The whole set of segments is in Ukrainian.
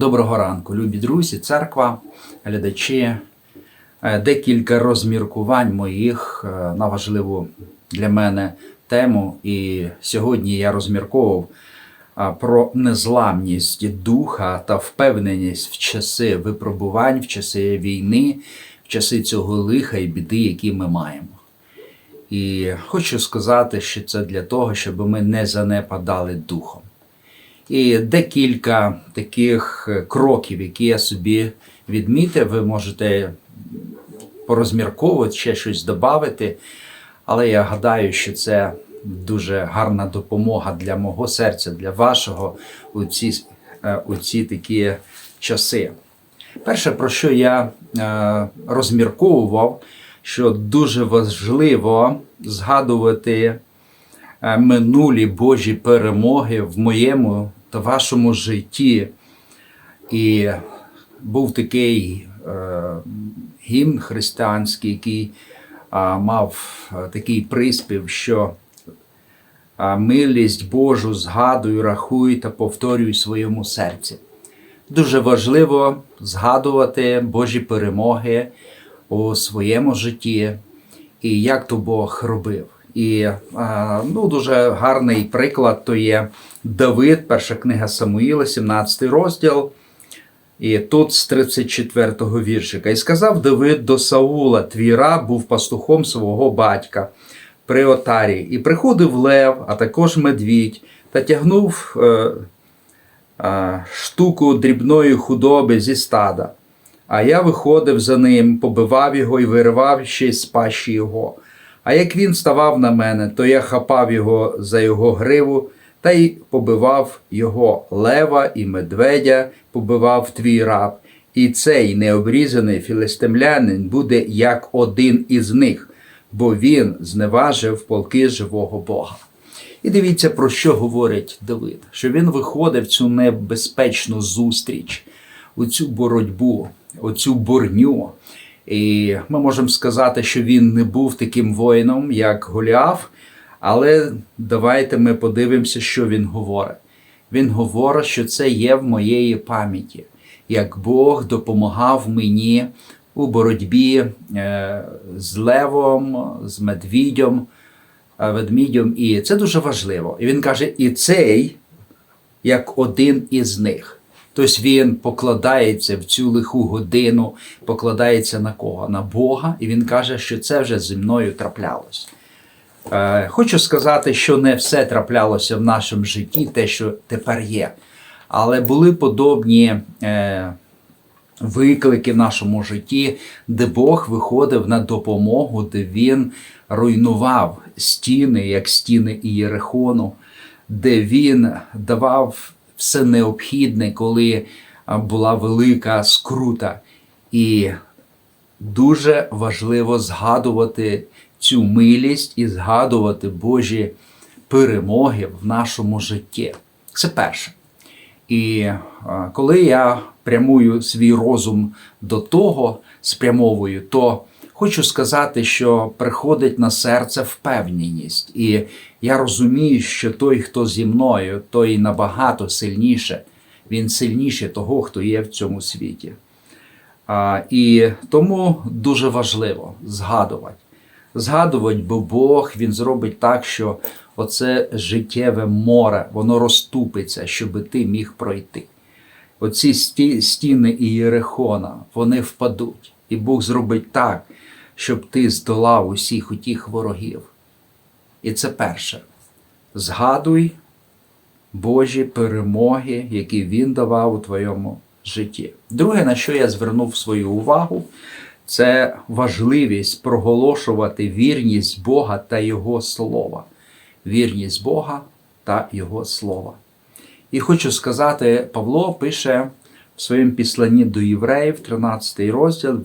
Доброго ранку, любі друзі, церква, глядачі. Е, Декілька розміркувань моїх е, на важливу для мене тему. І сьогодні я розмірковував е, про незламність духа та впевненість в часи випробувань, в часи війни, в часи цього лиха і біди, які ми маємо. І хочу сказати, що це для того, щоб ми не занепадали духом. І декілька таких е, кроків, які я собі відмітив, ви можете порозмірковувати, ще щось додати. Але я гадаю, що це дуже гарна допомога для мого серця, для вашого у ці, е, у ці такі часи. Перше, про що я е, розмірковував, що дуже важливо згадувати минулі Божі перемоги в моєму та вашому житті. І був такий е, гімн християнський, який а, мав е, такий приспів, що милість Божу згадуй, рахуй та повторюй в своєму серці. Дуже важливо згадувати Божі перемоги у своєму житті і як то Бог робив. І ну, дуже гарний приклад то є Давид, перша книга Самуїла, 17 розділ. І тут з 34-го віршика. І сказав Давид до Саула: Твій раб був пастухом свого батька при отарі, і приходив лев, а також медвідь, та тягнув е, е, штуку дрібної худоби зі стада. А я виходив за ним, побивав його і виривав ще з пащі його. А як він ставав на мене, то я хапав його за його гриву та й побивав його лева і медведя, побивав твій раб. І цей необрізаний філистимлянин буде як один із них, бо він зневажив полки живого Бога. І дивіться, про що говорить Давид: що він виходив цю небезпечну зустріч, у цю боротьбу, у цю борню. І ми можемо сказати, що він не був таким воїном, як Голіаф, але давайте ми подивимося, що він говорить. Він говорить, що це є в моєї пам'яті, як Бог допомагав мені у боротьбі е, з левом, з медвідем, е, ведмідем. І це дуже важливо. І він каже: і цей як один із них. Тобто він покладається в цю лиху годину, покладається на кого? На Бога, і він каже, що це вже зі мною траплялось. Е, Хочу сказати, що не все траплялося в нашому житті, те, що тепер є. Але були подобні е, виклики в нашому житті, де Бог виходив на допомогу, де Він руйнував стіни, як стіни Ієрихону, де він давав все необхідне, коли була велика скрута. І дуже важливо згадувати цю милість і згадувати Божі перемоги в нашому житті. Це перше. І коли я прямую свій розум до того, спрямовую, то хочу сказати, що приходить на серце впевненість. І я розумію, що той, хто зі мною, той набагато сильніше, він сильніше того, хто є в цьому світі. А, І тому дуже важливо згадувати. Згадувати, бо Бог Він зробить так, що оце життєве море, воно розступиться, щоб ти міг пройти. Оці стіни Ієрихона, вони впадуть. І Бог зробить так, щоб ти здолав усіх утіх ворогів. І це перше. Згадуй Божі перемоги, які Він давав у твоєму житті. Друге, на що я звернув свою увагу, це важливість проголошувати вірність Бога та Його Слова. Вірність Бога та Його Слова. І хочу сказати, Павло пише в своєму післанні до євреїв, 13 розділ,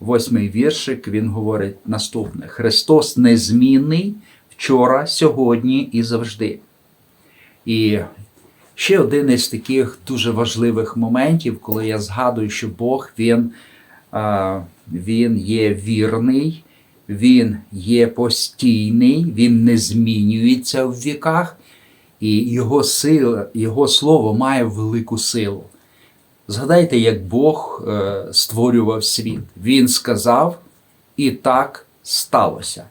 8 віршик, він говорить наступне: Христос незмінний вчора, сьогодні і завжди. І ще один із таких дуже важливих моментів, коли я згадую, що Бог він, він є вірний, Він є постійний, Він не змінюється в віках, і Його сила, Його слово має велику силу. Згадайте, як Бог е, створював світ. Він сказав, і так сталося.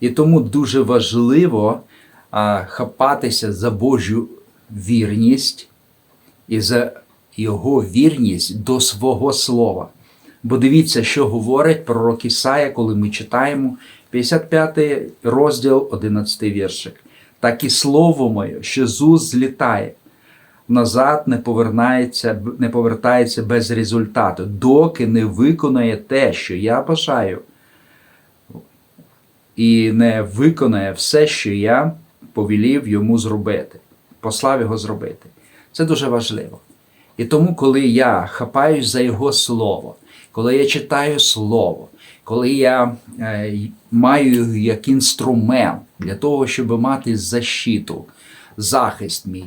І тому дуже важливо хапатися за Божу вірність і за його вірність до свого слова. Бо дивіться, що говорить пророк Ісая, коли ми читаємо 55 розділ, 11 віршик. Так і слово моє, що з уст злітає, назад не повернається, не повертається без результату, доки не виконає те, що я бажаю, і не виконає все, що я повелів йому зробити, послав його зробити. Це дуже важливо. І тому, коли я хапаюсь за Його слово, коли я читаю слово, коли я е, маю як інструмент для того, щоб мати защиту, захист мій,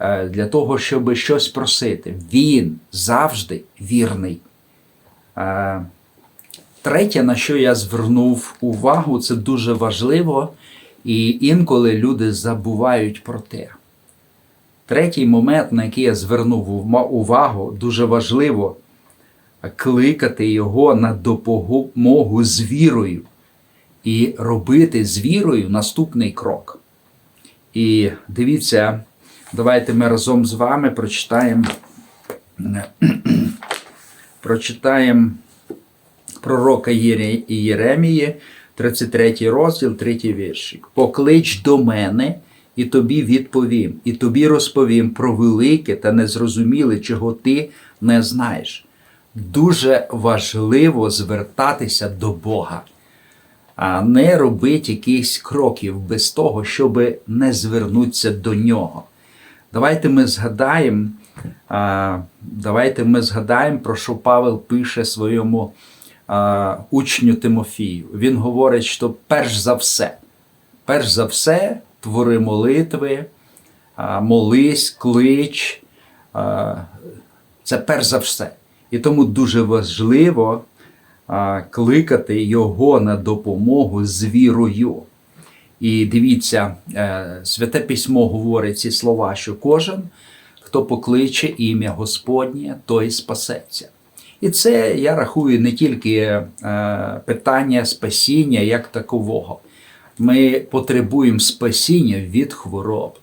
для того, щоб щось просити, він завжди вірний. Е, Третє, на що я звернув увагу, це дуже важливо, і інколи люди забувають про те. Третій момент, на який я звернув увагу, дуже важливо кликати його на допомогу з вірою і робити з вірою наступний крок. І дивіться, давайте ми разом з вами прочитаємо, прочитаємо пророка Єремії, 33 розділ, 3 віршик. Поклич до мене, і тобі відповім, і тобі розповім про велике та незрозуміле, чого ти не знаєш. Дуже важливо звертатися до Бога, а не робити якихось кроків без того, щоб не звернутися до нього. Давайте ми згадаємо, давайте ми згадаємо, про що Павел пише своєму учню Тимофію. Він говорить, що перш за все, перш за все, твори молитви, молись, клич. Це перш за все. І тому дуже важливо кликати його на допомогу з вірою. І дивіться, е, Святе Письмо говорить ці слова, що кожен, хто покличе ім'я Господнє, той спасеться. І це я рахую не тільки е, питання спасіння як такового. Ми потребуємо спасіння від хвороб.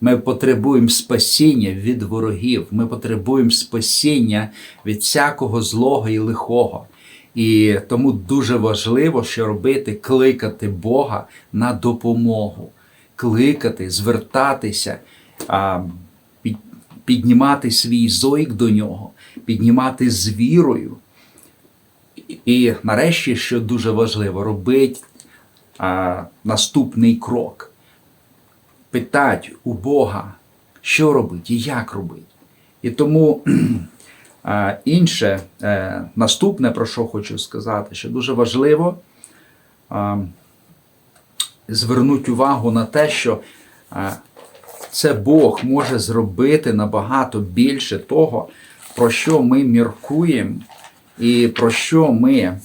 Ми потребуємо спасіння від ворогів. Ми потребуємо спасіння від всякого злого і лихого. І тому дуже важливо, що робити, кликати Бога на допомогу, кликати, звертатися, піднімати свій зойк до нього, піднімати з вірою. І- нарешті, що дуже важливо, робити наступний крок. Питать у Бога, що робити і як робити. І тому інше, е, наступне, про що хочу сказати, що дуже важливо звернути увагу на те, що це Бог може зробити набагато більше того, про що ми міркуємо і про що ми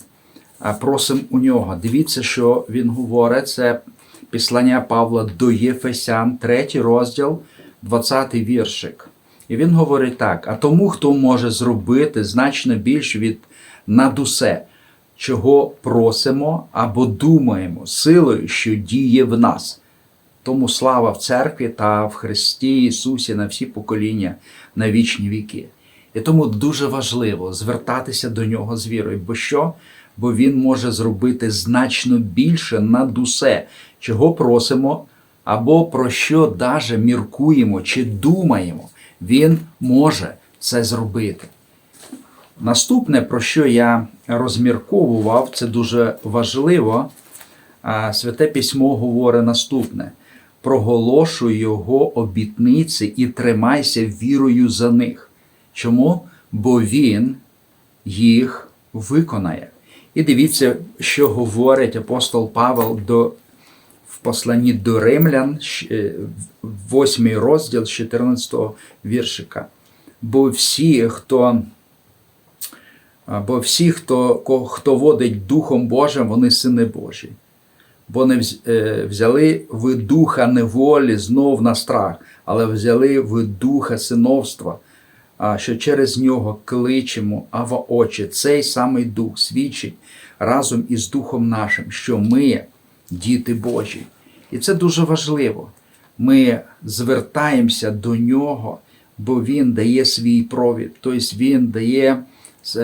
просимо у нього. Дивіться, що він говорить. Це післання Павла до Єфесян, 3 розділ, 20 віршик. І він говорить так: а тому, хто може зробити значно більше від над усе, чого просимо або думаємо, силою, що діє в нас. Тому слава в церкві та в Христі Ісусі на всі покоління на вічні віки. І тому дуже важливо звертатися до нього з вірою. Бо що? Бо Він може зробити значно більше над усе, чого просимо, або про що даже міркуємо чи думаємо. Він може це зробити. Наступне, про що я розмірковував, це дуже важливо. Святе письмо говорить наступне: проголошуй його обітниці і тримайся вірою за них. Чому? Бо він їх виконає. І дивіться, що говорить апостол Павел до, в посланні до Римлян, 8 розділ з 14 віршика. Бо всі, хто Бо всі, хто, хто водить Духом Божим, вони сини Божі. Бо не е, взяли ви духа неволі знов на страх, але взяли ви духа синовства, що через нього кличемо Ава Отче, цей самий Дух свідчить разом із Духом нашим, що ми діти Божі. І це дуже важливо. Ми звертаємося до нього, бо Він дає свій провід, тобто Він дає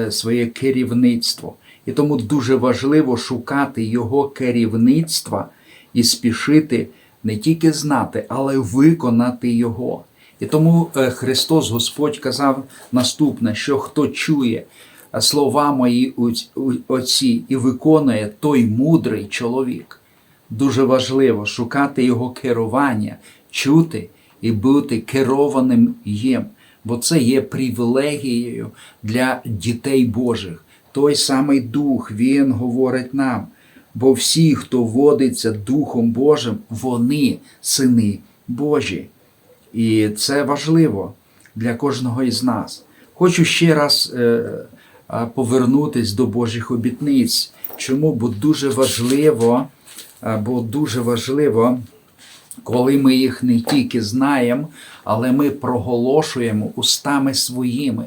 своє керівництво. І тому дуже важливо шукати Його керівництва і спішити не тільки знати, але й виконати Його. І тому е, Христос Господь казав наступне: що хто чує е, слова мої оці і виконує той мудрий чоловік. Дуже важливо шукати його керування, чути і бути керованим їм, бо це є привілегією для дітей Божих. Той самий Дух, Він говорить нам. Бо всі, хто водиться Духом Божим, вони сини Божі. І це важливо для кожного із нас. Хочу ще раз е, повернутись до Божих обітниць. Чому? Бо дуже важливо, бо дуже важливо, коли ми їх не тільки знаємо, але ми проголошуємо устами своїми.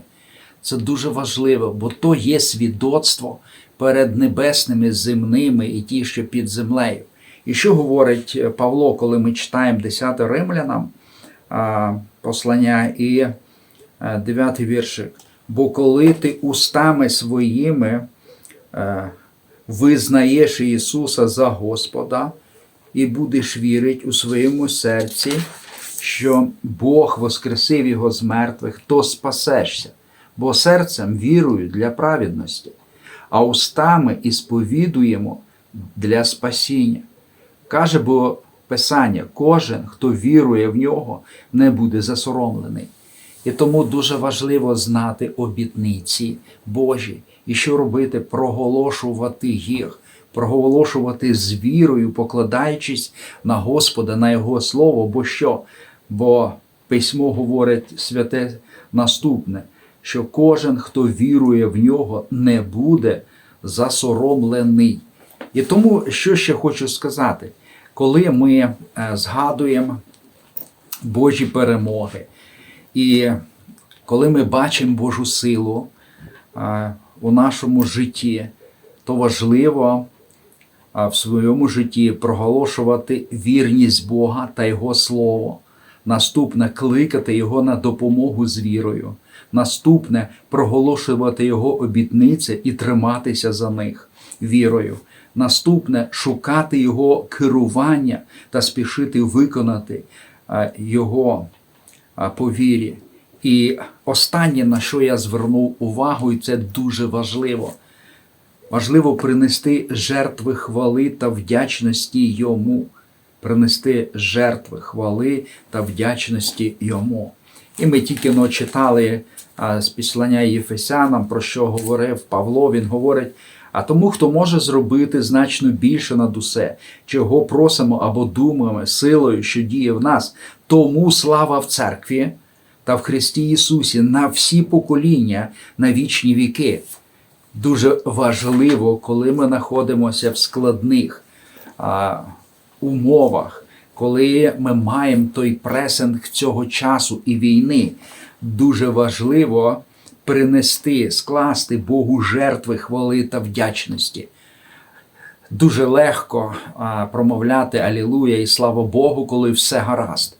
Це дуже важливо, бо то є свідоцтво перед небесними, земними і ті, що під землею. І що говорить е, Павло, коли ми читаємо 10 римлянам послання і 9 віршик. Бо коли ти устами своїми е, визнаєш Ісуса за Господа і будеш вірити у своєму серці, що Бог воскресив Його з мертвих, то спасешся, бо серцем вірую для праведності, а устами і сповідуємо для спасіння. Каже бо Писання, кожен, хто вірує в нього, не буде засоромлений. І тому дуже важливо знати обітниці Божі. І що робити? Проголошувати їх, проголошувати з вірою, покладаючись на Господа, на Його Слово. Бо що? Бо письмо говорить святе наступне, що кожен, хто вірує в нього, не буде засоромлений. І тому, що ще хочу сказати, коли ми е, згадуємо Божі перемоги, і коли ми бачимо Божу силу а, у нашому житті, то важливо в своєму житті проголошувати вірність Бога та Його Слово. Наступне кликати Його на допомогу з вірою. Наступне проголошувати Його обітниці і триматися за них вірою. Наступне шукати Його керування та спішити виконати Його а, по вірі. І останнє, на що я звернув увагу, і це дуже важливо. Важливо принести жертви хвали та вдячності йому. Принести жертви хвали та вдячності йому. І ми тільки но читали з післання Єфесянам, про що говорив Павло. Він говорить: а тому, хто може зробити значно більше над усе, чого просимо або думаємо, силою, що діє в нас, тому слава в церкві та в Христі Ісусі на всі покоління, на вічні віки. Дуже важливо, коли ми знаходимося в складних а, умовах, коли ми маємо той пресинг цього часу і війни. Дуже важливо принести, скласти Богу жертви хвали та вдячності. Дуже легко а, промовляти Алілуя і слава Богу, коли все гаразд.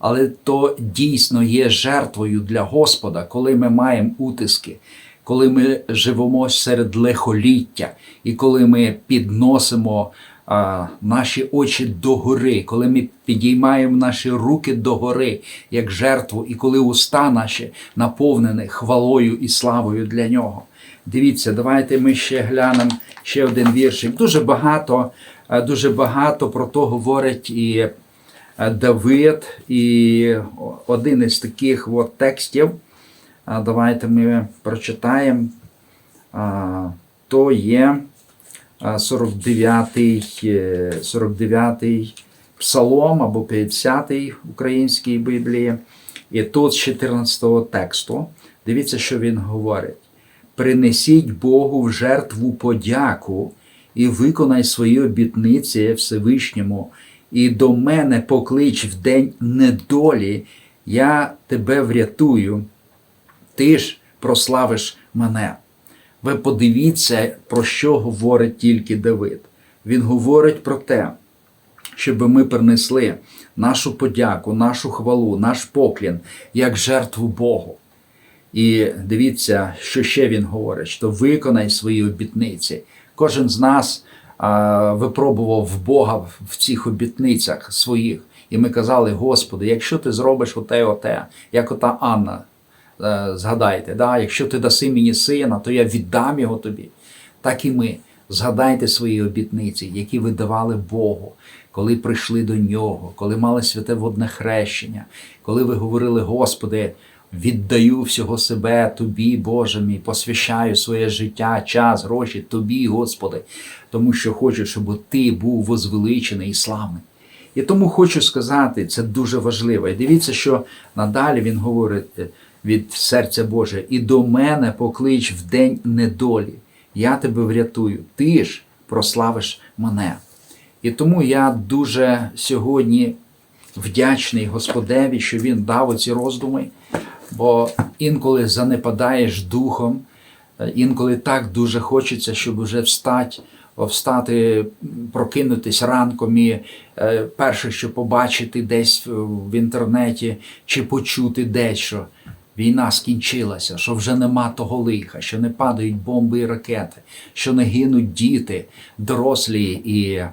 Але то дійсно є жертвою для Господа, коли ми маємо утиски, коли ми живемо серед лихоліття, і коли ми підносимо а, наші очі догори, коли ми підіймаємо наші руки догори як жертву, і коли уста наші наповнені хвалою і славою для нього. Дивіться, давайте ми ще глянемо ще один віршик. Дуже багато, дуже багато про то говорить і Давид, і один із таких от текстів. Давайте ми прочитаємо. То є 49-й, е, 49-й псалом або 50-й українській Біблії. І тут з 14-го тексту. Дивіться, що він говорить. Принесіть Богу в жертву подяку і виконай свої обітниці Всевишньому, і до мене поклич в день недолі, я тебе врятую. ти ж прославиш мене. Ви подивіться, про що говорить тільки Давид. Він говорить про те, щоб ми принесли нашу подяку, нашу хвалу, наш поклін як жертву Богу. І дивіться, що ще він говорить: що виконай свої обітниці. Кожен з нас випробував Бога в цих обітницях своїх. І ми казали, Господи, якщо ти зробиш оте, оте, як ота Анна, е, згадайте, да? якщо ти даси мені сина, то я віддам його тобі. Так і ми. Згадайте свої обітниці, які ви давали Богу, коли прийшли до нього, коли мали святе водне хрещення, коли ви говорили, Господи, віддаю всього себе Тобі, Боже мій, посвящаю своє життя, час, гроші Тобі, Господи, тому що хочу, щоб Ти був возвеличений і славний. І тому хочу сказати, це дуже важливо. І дивіться, що надалі він говорить е, від серця Боже, і до мене поклич в день недолі. Я тебе врятую, ти ж прославиш мене. І тому я дуже сьогодні вдячний Господеві, що він дав оці роздуми, бо інколи занепадаєш духом, е, інколи так дуже хочеться, щоб вже встати, встати, прокинутись ранком і е, перше, що побачити десь в інтернеті чи почути дещо. Війна скінчилася, що вже нема того лиха, що не падають бомби і ракети, що не гинуть діти, дорослі і,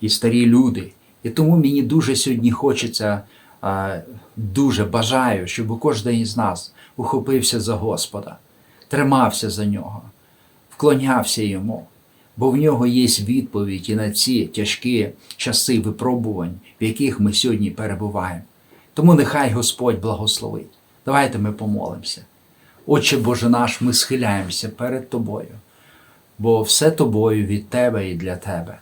і старі люди. І тому мені дуже сьогодні хочеться, дуже бажаю, щоб кожен із нас ухопився за Господа, тримався за нього, вклонявся йому, бо в нього є відповідь і на ці тяжкі часи випробувань, в яких ми сьогодні перебуваємо. Тому нехай Господь благословить. Давайте ми помолимося. Отче Боже наш, ми схиляємося перед Тобою, бо все тобою від Тебе і для Тебе.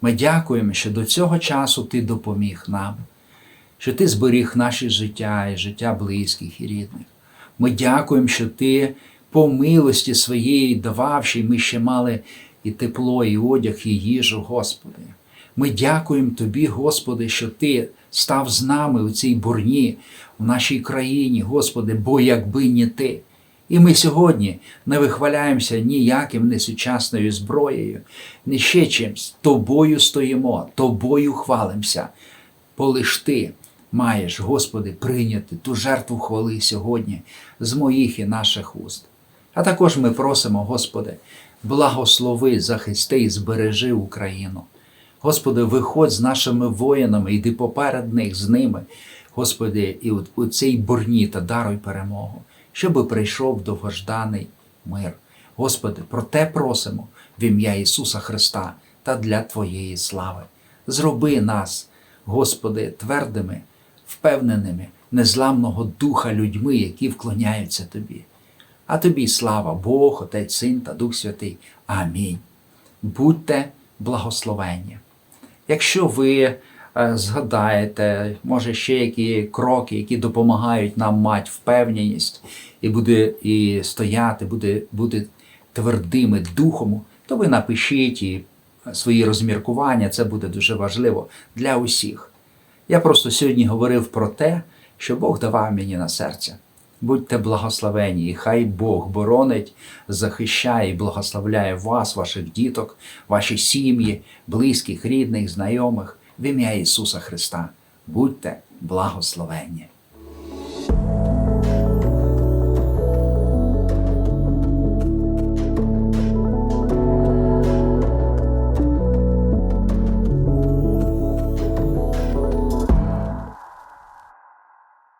Ми дякуємо, що до цього часу Ти допоміг нам, що Ти зберіг наше життя і життя близьких і рідних. Ми дякуємо, що Ти по милості своєї дававши, і ми ще мали і тепло, і одяг, і їжу, Господи. Ми дякуємо Тобі, Господи, що Ти став з нами у цій бурні, в нашій країні, Господи, бо якби не Ти. І ми сьогодні не вихваляємося ніяким не сучасною зброєю, ні ще чимсь. Тобою стоїмо, Тобою хвалимося. Бо лиш Ти маєш, Господи, прийняти ту жертву хвали сьогодні з моїх і наших уст. А також ми просимо, Господи, благослови, захисти і збережи Україну. Господи, виходь з нашими воїнами, йди поперед них з ними. Господи, і у цій бурні та даруй перемогу, щоби прийшов довгожданий мир. Господи, про те просимо в ім'я Ісуса Христа та для Твоєї слави. Зроби нас, Господи, твердими, впевненими, незламного духа людьми, які вклоняються Тобі. А Тобі слава Бог, Отець, Син та Дух Святий. Амінь. Будьте благословенні. Якщо ви е, згадаєте, може ще які кроки, які допомагають нам мати впевненість і буде і стояти, буде, буде твердими духом, то ви напишіть і свої розміркування, це буде дуже важливо для усіх. Я просто сьогодні говорив про те, що Бог давав мені на серце. Будьте благословені, і хай Бог боронить, захищає і благословляє вас, ваших діток, ваші сім'ї, близьких, рідних, знайомих в ім'я Ісуса Христа. Будьте благословені.